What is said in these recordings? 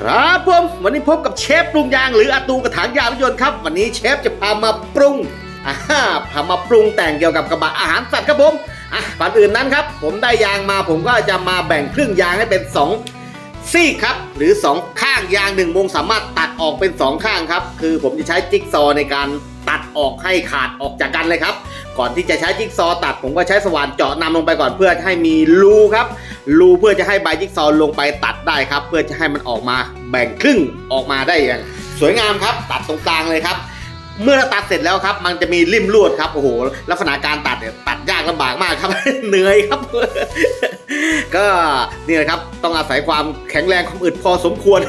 ครับผมวันนี้พบกับเชฟปรุงยางหรืออาตูกระถางยางรถยนต์ครับ วันนี้เชฟจะพามาปรุงอ่าพามาปรุงแต่งเกี่ยวกับกระบะอาหารสัตว์ครับผมอะก่อนอื่นนั้นครับ ผมได้ยางมาผมก็จะมาแบ่งครึ่งยางให้เป็นสองซี่ครับ หรือสองข้างยางหนึ่งวงสามารถตัดออกเป็นสองข้างครับ คือผมจะใช้จิ๊กซอในการตัดออกให้ขาดออกจากกันเลยครับ ก่อนที่จะใช้จิ๊กซอตัดผมก็ใช้สว่านเจาะนำลงไปก่อนเพื่อให้มีรูครับ รูเพื่อจะให้ใบจิ๊กซอว์ลงไปตัดได้ครับ เพื่อจะให้มันออกมาแบ่งครึ่งออกมาได้อย่าง สวยงามครับ ตัดตรงกลางเลยครับ เมื่อเราตัดเสร็จแล้วครับ มันจะมีริมลวดครับโอ้โหลักษณะการตัดเนี่ยตัดยากลำบากมากครับ เหนื่อยครับ ก็นี่แหละครับต้องอาศัยความแข็งแรงของอึดพอสมควร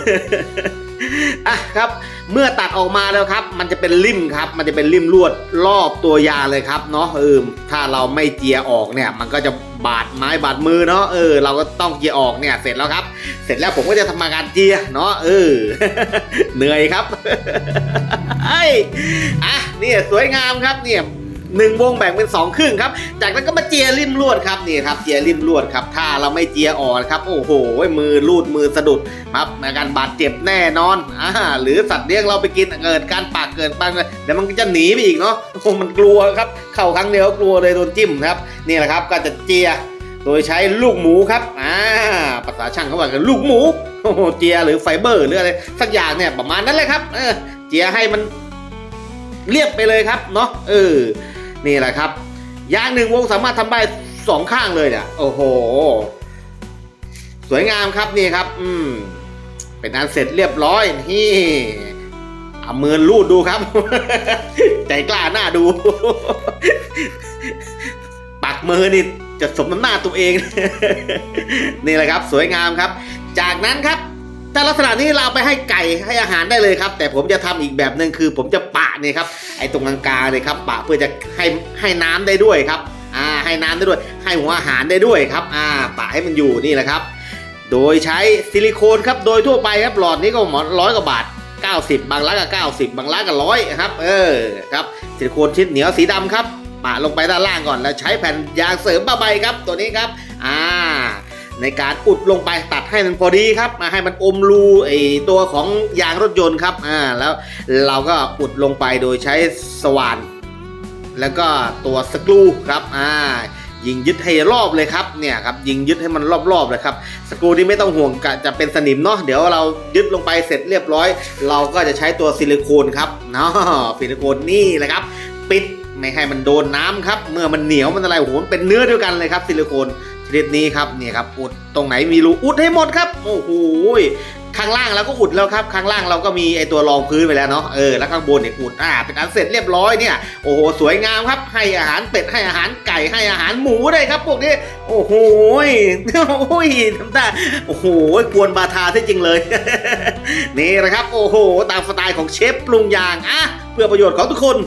อะครับเมื่อตัดออกมาแล้วครับ มันจะเป็นริมครับ มันจะเป็นริมลวดรอบตัวยาเลยครับเนาะเออถ้าเราไม่เจียออกเนี่ย มันก็จะ บาดไม้บาดมือเนาะเออเราก็ต้องเจียออกเนี่ยเสร็จแล้วครับ เสร็จแล้วผมก็จะทำการเจียเนาะเออเหนื่อยครับไอ้อะเนี่ยสวยงามครับเนี่ย หนึ่งวงแบ่งเป็นสองครึ่งครับ จากนั้นก็มาเจียริมลวดครับนี่ครับเจียริมลวดครับ ถ้าเราไม่เจียออนครับ โอ้โห มือลูดมือสะดุดครับอาการบาดเจ็บแน่นอนอ่าหรือสัตว์เลี้ยงเราไปกินเกิดการปากเกิดปังเดี๋ยวมันก็จะหนีไปอีกเนาะโอ้มันกลัวครับ เข้าครั้งเดียวกลัวเลยโดนจิ้มครับนี่แหละครับก็จะเจียโดยใช้ลูกหมูครับ อ่า ภาษาช่างเขาว่ากันลูกหมู โอ้โห เจียหรือไฟเบอร์หรืออะไรสักอย่างเนี่ยประมาณนั้นเลยครับ เออ เจียให้มันเรียบไปเลยครับ เนาะ เออ นี่แหละครับยางหนึ่งวงสามารถทำได้สองข้างเลยเนี่ยโอ้โห สวยงามครับนี่ครับ อืม เป็นอันเสร็จเรียบร้อยนี่เอามือลูดดูครับ ใจกล้าหน้าดู ปักมือนี่จะสมน้ำหน้าตัวเอง นี่แหละครับ สวยงามครับ จากนั้นครับ ถ้าลักษณะนี้เราไปให้ไก่ให้อาหารได้เลยครับ แต่ผมจะทำอีกแบบหนึ่งคือ ผมจะปะเนี่ยครับไอ้ตรงกลางๆเลยครับปะเพื่อจะให้ให้น้ำได้ด้วยครับอ่าให้น้ำได้ด้วย ให้หัวอาหารได้ด้วยครับอ่าปะให้มันอยู่นี่แหละครับ โดยใช้ซิลิโคนครับโดยทั่วไปครับหลอดนี้ก็หมอร้อยกว่าบาท 90 บางร้านก็90 บางร้านก็ร้อยครับ เออครับซิลิโคนชิ้นเหนียวสีดำครับปะลงไปด้านล่างก่อนแล้วใช้แผ่นยางเสริมผ้าใบครับตัวนี้ครับอ่า ในการอุดลงไปตัดให้มันพอดีครับมาให้มันอมรูไอตัวของยางรถยนต์ครับอ่าแล้วเราก็อุดลงไปโดยใช้สว่าน แล้วก็ตัวสกรูครับอ่ายิงยึดให้รอบเลยครับเนี่ยครับยิงยึดให้มันรอบๆเลยครับสกรูนี่ไม่ต้องห่วงจะเป็นสนิมเนาะเดี๋ยวเรายึดลงไปเสร็จเรียบร้อย เราก็จะใช้ตัวซิลิโคนครับเนาะซิลิโคนนี่แหละครับ ปิดไม่ให้มันโดนน้ำครับ เมื่อมันเหนียวมันอะไรโอ้โหมันเป็นเนื้อเดียวกันเลยครับซิลิโคน ชนิดนี้ครับเนี่ยครับอุดตรงไหนมีรูอุดให้หมดครับโอ้โหข้างล่างเราก็อุดแล้วครับข้างล่างเราก็มีไอตัวรองพื้นไปแล้วเนาะเออแล้วข้างบนเนี่ยอุดอ่าเป็นอันเสร็จเรียบร้อยเนี่ยโอ้โหสวยงามครับ ให้อาหารเป็ดให้อาหารไก่ให้อาหารหมูได้ครับพวกนี้โอ้โหโอ้ยทำตาโอ้โหกวนบาทาที่จริงเลย นี่แหละครับ โอ้โห ตามสไตล์ของเชฟปรุงยางอะเพื่อประโยชน์ของทุกคน